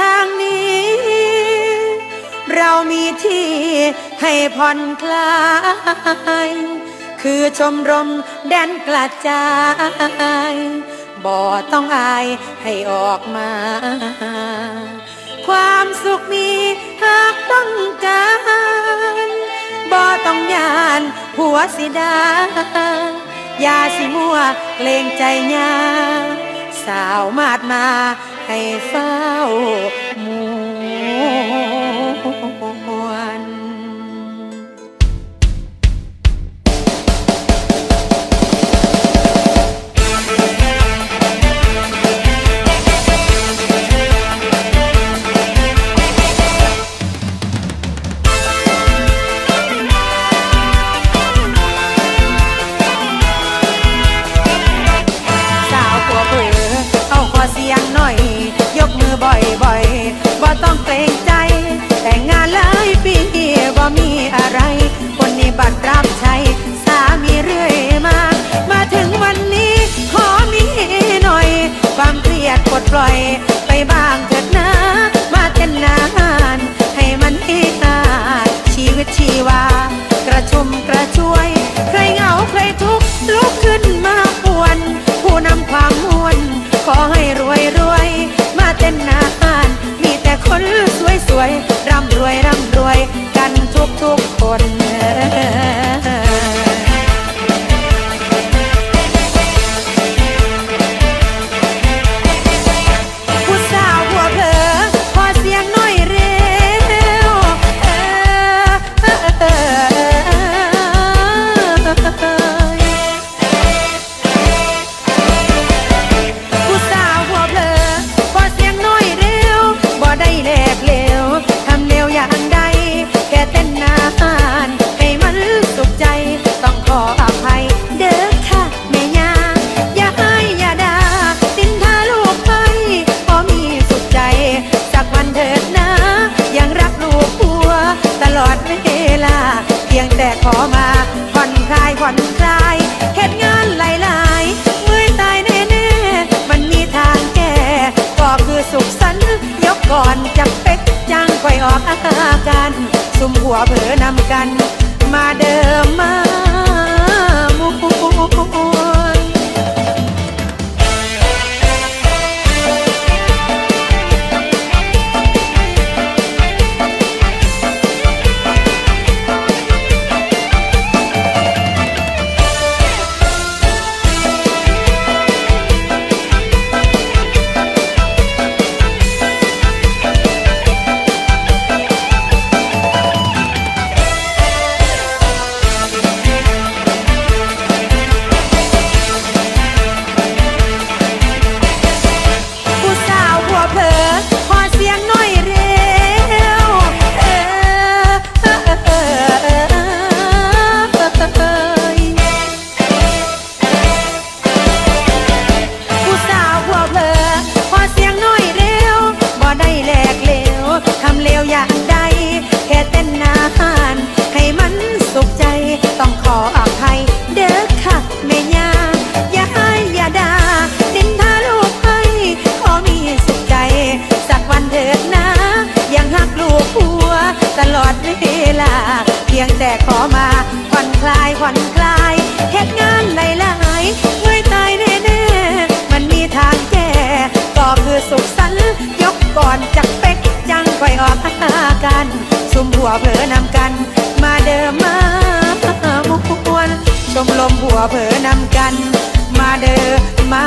ทางนี้ เรามีที่ให้ผ่อนคลาย คือชมรมแดนกระจาย บ่ต้องอายให้ออกมา ความสุขมีหากต้องการบ่ต้องยานหัวสิดายาสิมัวเลงใจยาสาวมาดมา ให้เศร้า บ่อยๆบ่ต้องเกรงใจ bottom Palma ทั่วเพอนำกัน มาเดิมมามุกบวนชมลมบัวเพอนำกัน มาเดิมมา